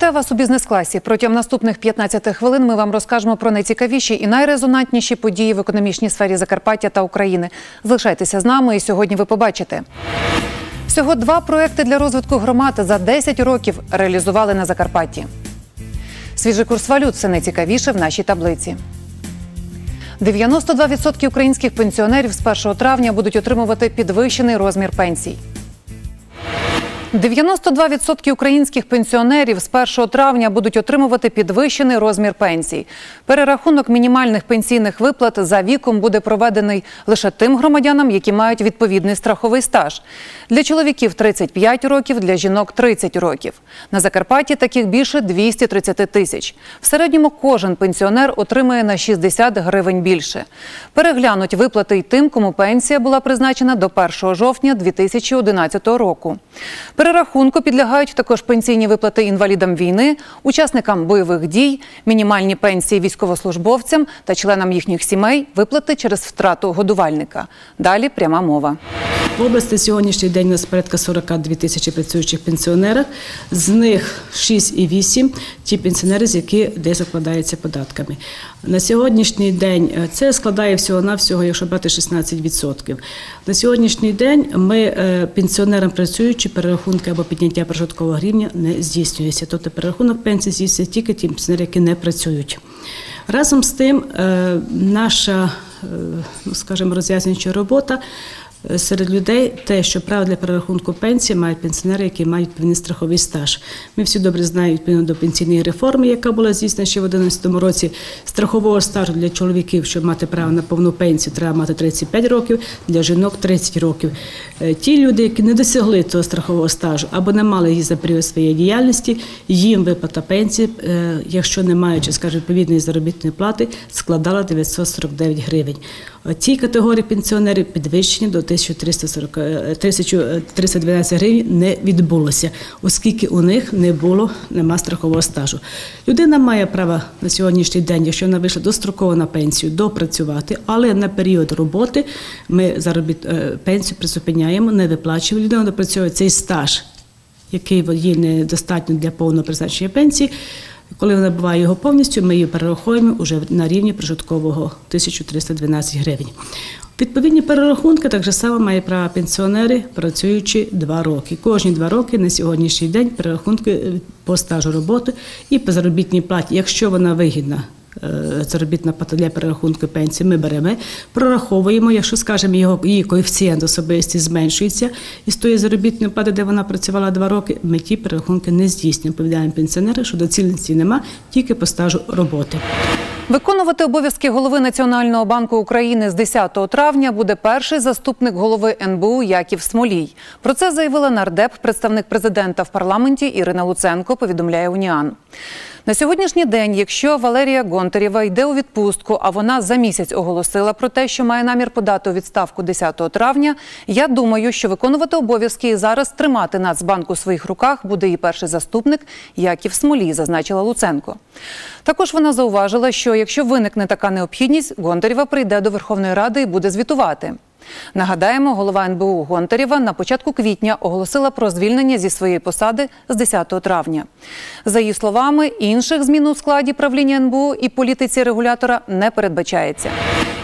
Вітаю вас у бізнес-класі. Протягом наступних 15 хвилин ми вам розкажемо про найцікавіші і найрезонантніші події в економічній сфері Закарпаття та України. Залишайтеся з нами, і сьогодні ви побачите. Всього два проекти для розвитку громад за 10 років реалізували на Закарпатті. Свіжий курс валют це найцікавіше в нашій таблиці. 92% українських пенсіонерів з 1 травня будуть отримувати підвищений розмір пенсій. 92% українських пенсіонерів з 1 травня будуть отримувати підвищений розмір пенсій. Перерахунок мінімальних пенсійних виплат за віком буде проведений лише тим громадянам, які мають відповідний страховий стаж. Для чоловіків 35 років, для жінок 30 років. На Закарпатті таких більше 230 тисяч. В середньому кожен пенсіонер отримає на 60 гривень більше. Переглянуть виплати й тим, кому пенсія була призначена до 1 жовтня 2011 року. Перерахунку підлягають також пенсійні виплати інвалідам війни, учасникам бойових дій, мінімальні пенсії військовослужбовцям та членам їхніх сімей, виплати через втрату годувальника. Далі пряма мова. В області сьогоднішній день у нас порядка 42 тисячі працюючих пенсіонерів. З них 6,8 – ті пенсіонери, з які де закладаються податками. На сьогоднішній день е, це складає всього-навсього, якщо брати 16%. На сьогоднішній день ми е, пенсіонерам працюючи, перерахунки або підняття прожиткового рівня не здійснюється. Тобто перерахунок пенсії здійснюється тільки ті пенсіонери, які не працюють. Разом з тим, е, наша, ну, скажімо, роз'яснююча робота серед людей те, що право для перерахунку пенсії мають пенсіонери, які мають відповідний страховий стаж. Ми всі добре знаємо відповідно до пенсійної реформи, яка була здійснена ще в 2011 році. Страхового стажу для чоловіків, щоб мати право на повну пенсію, треба мати 35 років, для жінок 30 років. Е, ті люди, які не досягли цього страхового стажу або не мали її за період своєї діяльності, їм виплата пенсії, е, якщо не маючи, скажімо, відповідної заробітної плати, складала 949 гривень. Цій категорії пенсіонерів підвищення до 1340, 1312 гривень не відбулося, оскільки у них не було нема страхового стажу. Людина має право на сьогоднішній день, якщо вона вийшла достроково на пенсію, допрацювати, але на період роботи ми заробіт пенсію призупиняємо, не виплачуємо. Людина допрацьовує цей стаж, який є недостатньо для повного призначення пенсії. Коли вона набуває його повністю, ми її перераховуємо вже на рівні прожиткового 1312 гривень. Відповідні перерахунки так само має право пенсіонери, працюючи два роки. Кожні два роки на сьогоднішній день перерахунки по стажу роботи і по заробітній платі, якщо вона вигідна. Заробітна плата для перерахунку пенсії ми беремо, прораховуємо, якщо скажемо, його її коефіцієнт особисті зменшується із тої заробітної плати, де вона працювала два роки, ми ті перерахунки не здійснюємо. Повідаємо пенсіонери, що доцільності нема, тільки по стажу роботи. Виконувати обов'язки голови Національного банку України з 10 травня буде перший заступник голови НБУ Яків Смолій. Про це заявила нардеп, представник президента в парламенті Ірина Луценко. Повідомляє Уніан. На сьогоднішній день, якщо Валерія Гонтарєва йде у відпустку, а вона за місяць оголосила про те, що має намір подати у відставку 10 травня, я думаю, що виконувати обов'язки і зараз тримати Нацбанк у своїх руках буде її перший заступник Яків Смолій, зазначила Луценко. Також вона зауважила, що якщо виникне така необхідність, Гонтарєва прийде до Верховної Ради і буде звітувати. Нагадаємо, голова НБУ Гонтарєва на початку квітня оголосила про звільнення зі своєї посади з 10 травня. За її словами, інших змін у складі правління НБУ і політиці регулятора не передбачається.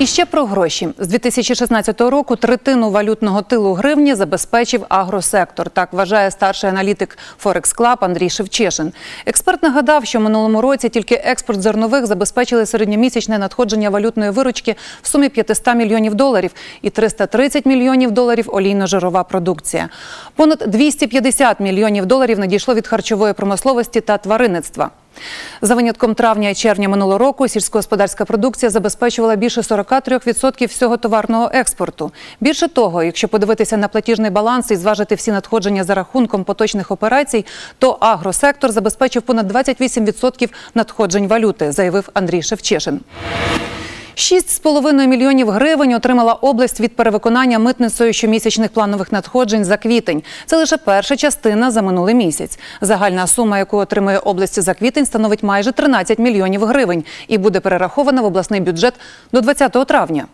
І ще про гроші з 2016 року третину валютного тилу гривні забезпечив агросектор. Так вважає старший аналітик Форекс Клаб Андрій Шевчешин. Експерт нагадав, що минулому році тільки експорт зернових забезпечили середньомісячне надходження валютної виручки в сумі 500 мільйонів доларів і 330 мільйонів доларів олійно-жирова продукція. Понад 250 мільйонів доларів надійшло від харчової промисловості та тваринництва. За винятком травня і червня минулого року сільськогосподарська продукція забезпечувала більше 43% всього товарного експорту. Більше того, якщо подивитися на платіжний баланс і зважити всі надходження за рахунком поточних операцій, то агросектор забезпечив понад 28% надходжень валюти, заявив Андрій Шевчешин. 6,5 мільйонів гривень отримала область від перевиконання митницею щомісячних планових надходжень за квітень. Це лише перша частина за минулий місяць. Загальна сума, яку отримує область за квітень, становить майже 13 мільйонів гривень і буде перерахована в обласний бюджет до 20 травня.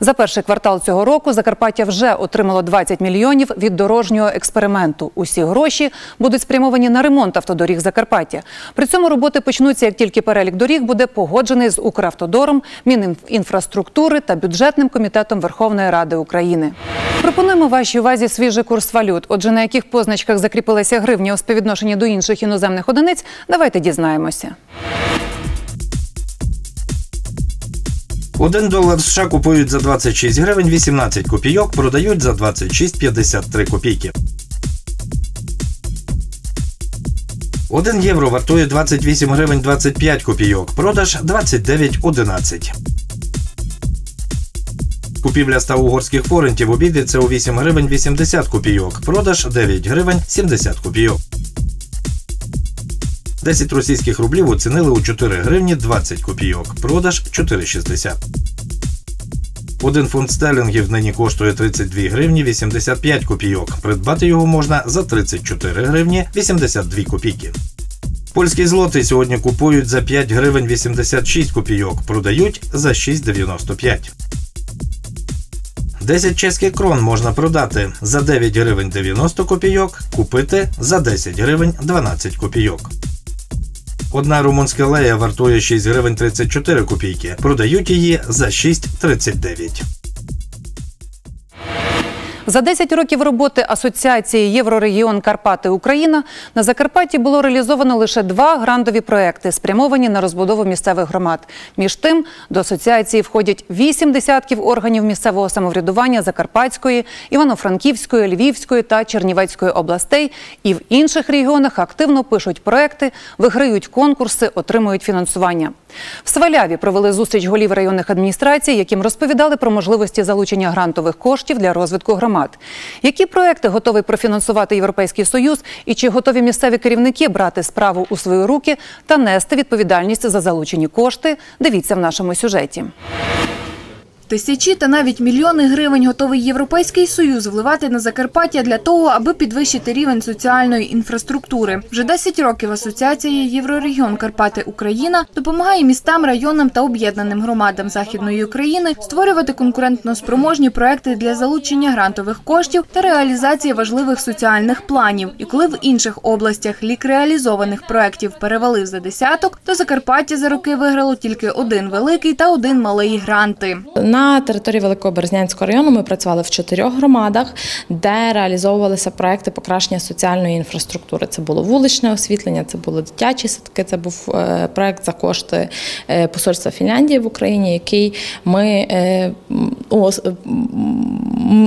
За перший квартал цього року Закарпаття вже отримало 20 мільйонів від дорожнього експерименту. Усі гроші будуть спрямовані на ремонт автодоріг Закарпаття. При цьому роботи почнуться, як тільки перелік доріг буде погоджений з Укравтодором, Мінінфраструктури та бюджетним комітетом Верховної Ради України. Пропонуємо вашій увазі свіжий курс валют. Отже, на яких позначках закріпилася гривня у співвідношенні до інших іноземних одиниць, давайте дізнаємося. Один долар США купують за 26 гривень 18 копійок, продають за 26,53 копійки. Один євро вартує 28 гривень 25 копійок, продаж 29,11. Купівля 100 угорських форентів обійдеться у 8 гривень 80 копійок, продаж 9 гривень 70 копійок. 10 російських рублів оцінили у 4 гривні 20 копійок, продаж 4,60. Один фунт стерлінгів нині коштує 32 гривні 85 копійок. Придбати його можна за 34 гривні 82 копійки. Польський злотий сьогодні купують за 5 гривень 86 копійок, продають за 6,95. 10 чеських крон можна продати за 9 гривень 90 копійок, купити за 10 гривень 12 копійок. Одна румунська лея вартує 6 гривень 34 копійки. Продають її за 6,39. За 10 років роботи Асоціації Єврорегіон Карпати Україна на Закарпатті було реалізовано лише два грантові проекти, спрямовані на розбудову місцевих громад. Між тим, до асоціації входять вісім десятків органів місцевого самоврядування Закарпатської, Івано-Франківської, Львівської та Чернівецької областей. І в інших регіонах активно пишуть проекти, виграють конкурси, отримують фінансування. В Сваляві провели зустріч голів районних адміністрацій, яким розповідали про можливості залучення грантових коштів для розвитку громад. Які проекти готовий профінансувати Європейський Союз і чи готові місцеві керівники брати справу у свої руки та нести відповідальність за залучені кошти? Дивіться в нашому сюжеті. Тисячі та навіть мільйони гривень готовий Європейський Союз вливати на Закарпаття для того, аби підвищити рівень соціальної інфраструктури. Вже 10 років Асоціація Єврорегіон Карпати Україна допомагає містам, районам та об'єднаним громадам Західної України створювати конкурентно спроможні проекти для залучення грантових коштів та реалізації важливих соціальних планів. І коли в інших областях лік реалізованих проектів перевалив за десяток, то Закарпаття за роки виграло тільки один великий та один малий гранти. На території Великого Березнянського району ми працювали в чотирьох громадах, де реалізовувалися проекти покращення соціальної інфраструктури. Це було вуличне освітлення, це були дитячі садки. Це був е, проект за кошти е, посольства Фінляндії в Україні, який ми е,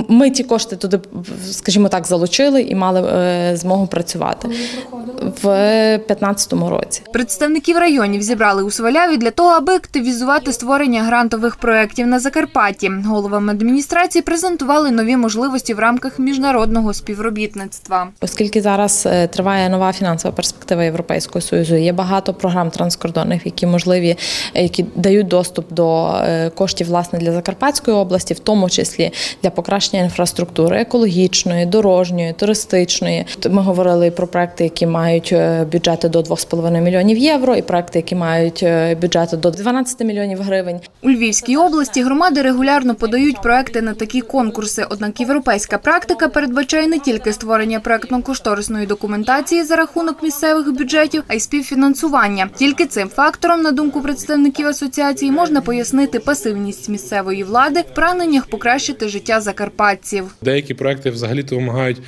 ми ті кошти туди, скажімо так, залучили і мали змогу працювати в 2015 році. Представників районів зібрали у Сваляві для того, аби активізувати створення грантових проєктів на Закарпатті. Головам адміністрації презентували нові можливості в рамках міжнародного співробітництва. Оскільки зараз е, триває нова фінансова перспектива Європейського союзу, є багато програм транскордонних, які можливі, е, які дають доступ до е, коштів власне для Закарпатської області, в тому числі для покращення інфраструктури екологічної, дорожньої, туристичної. Ми говорили про проекти, які мають е, бюджети до 2,5 мільйонів євро, і проекти, які мають е, бюджети до 12 мільйонів гривень. У Львівській області громади регулярно подають проекти на такі конкурси. Однак європейська практика передбачає не тільки створення проектно-кошторисної документації за рахунок місцевих бюджетів, а й співфінансування. Тільки цим фактором, на думку представників асоціації, можна пояснити пасивність місцевої влади в прагненнях покращити життя закарпатців. Деякі проекти взагалі-то вимагають.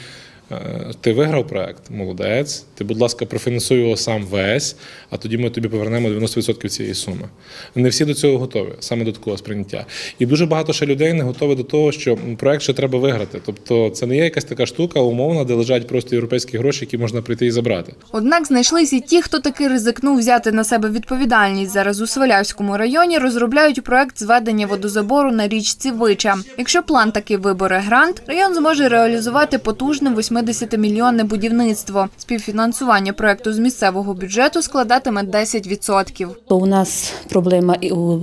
Е, Ти виграв проект, молодець. Ти, будь ласка, профінансуй його сам весь, а тоді ми тобі повернемо 90% цієї суми. Не всі до цього готові, саме до такого сприйняття. І дуже багато ще людей не готові до того, що проект ще треба виграти. Тобто це не є якась така штука умовна, де лежать просто європейські гроші, які можна прийти і забрати. Однак знайшлися ті, хто таки ризикнув взяти на себе відповідальність. Зараз у Свалявському районі розробляють проект зведення водозабору на річці Вича. Якщо план таки вибере грант, район зможе реалізувати потужне 80-мільйонне будівництво. Співфінансування проекту з місцевого бюджету складатиме 10%. То у нас проблема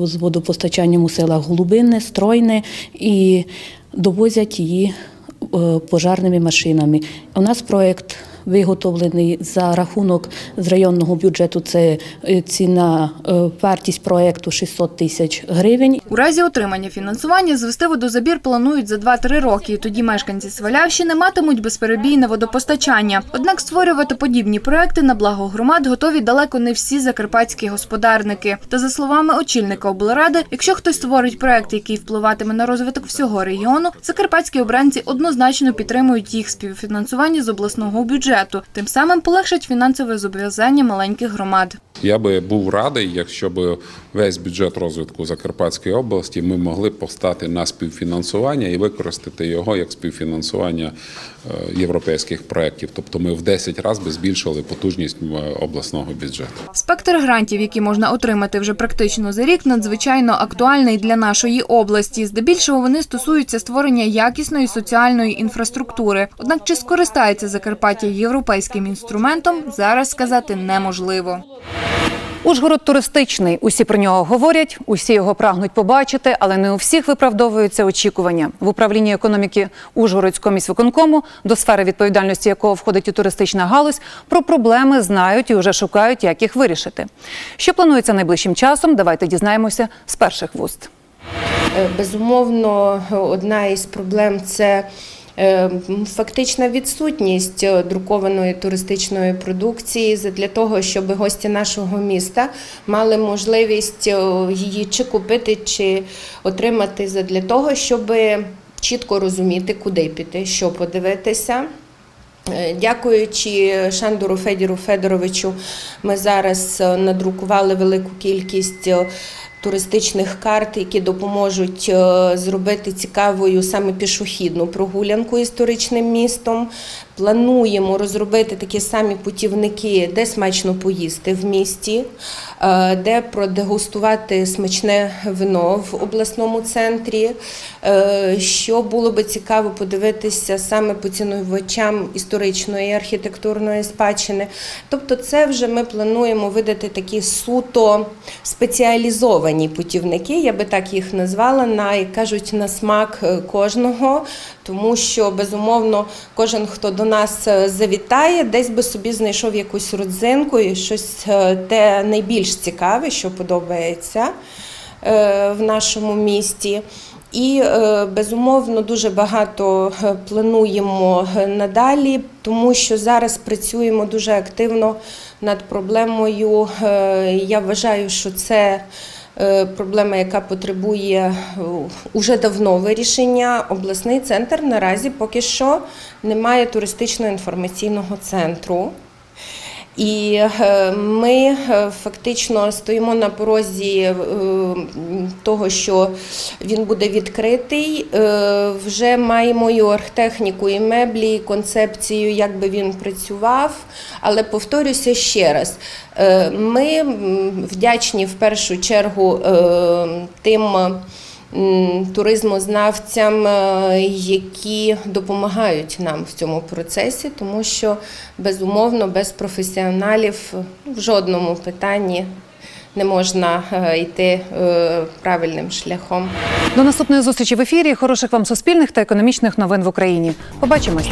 з водопостачанням у селах Голубинне, Стройне і довозять її е, пожарними машинами. У нас проєкт виготовлений за рахунок з районного бюджету. Це е, ціна е, вартість проекту 600 тисяч гривень. У разі отримання фінансування звести водозабір планують за 2-3 роки. І тоді мешканці Свалявщини матимуть безперебійне водопостачання. Однак створювати подібні проекти на благо громад готові далеко не всі закарпатські господарники. Та за словами очільника облради, якщо хтось створить проект, який впливатиме на розвиток всього регіону, закарпатські обранці однозначно підтримують їх співфінансування з обласного бюджету. Тим самим полегшать фінансове зобов'язання маленьких громад. Я би був радий, якщо б весь бюджет розвитку Закарпатської області ми могли постати на співфінансування і використати його як співфінансування європейських проєктів. Тобто ми в 10 разів би збільшили потужність е, обласного бюджету. Спектр грантів, які можна отримати вже практично за рік, надзвичайно актуальний для нашої області. Здебільшого вони стосуються створення якісної соціальної інфраструктури. Однак чи скористається Закарпаття європейським інструментом, зараз сказати неможливо. Ужгород туристичний. Усі про нього говорять, усі його прагнуть побачити, але не у всіх виправдовуються очікування. В управлінні економіки Ужгородського міськвиконкому, до сфери відповідальності якого входить і туристична галузь, про проблеми знають і вже шукають, як їх вирішити. Що планується найближчим часом? Давайте дізнаємося з перших вуст. Е, Безумовно, одна із проблем це фактична відсутність е, друкованої туристичної продукції для того, щоб гості нашого міста мали можливість е, її чи купити, чи отримати для того, щоб чітко розуміти, куди піти, що подивитися. Е, Дякуючи Шандору Федіру Федоровичу, ми зараз е, надрукували велику кількість е, туристичних карт, які допоможуть е, зробити цікавою саме пішохідну прогулянку історичним містом. Плануємо розробити такі самі путівники, де смачно поїсти в місті, е, де продегустувати смачне вино в обласному центрі. Е, Що було би цікаво подивитися саме поцінувачам історичної архітектурної спадщини. Тобто, це вже ми плануємо видати такі суто спеціалізовані путівники, я би так їх назвала, на як кажуть, на смак е, кожного, тому що безумовно кожен, хто до нас е, завітає, десь би собі знайшов якусь родзинку і щось е, те найбільш цікаве, що подобається е, в нашому місті. І безумовно дуже багато плануємо надалі, тому що зараз працюємо дуже активно над проблемою. Я вважаю, що це проблема, яка потребує е, уже давно вирішення. Обласний центр наразі поки що немає туристично-інформаційного центру. І е, ми е, фактично стоїмо на порозі е, того, що він буде відкритий. Вже маємо і оргтехніку, і меблі, і концепцію, як би він працював. Але повторюся ще раз: ми вдячні в першу чергу тим. Туризмознавцям, е, які допомагають нам в цьому процесі, тому що безумовно без професіоналів в жодному питанні не можна е, йти е, правильним шляхом. До наступної зустрічі в ефірі. Хороших вам суспільних та економічних новин в Україні. Побачимося.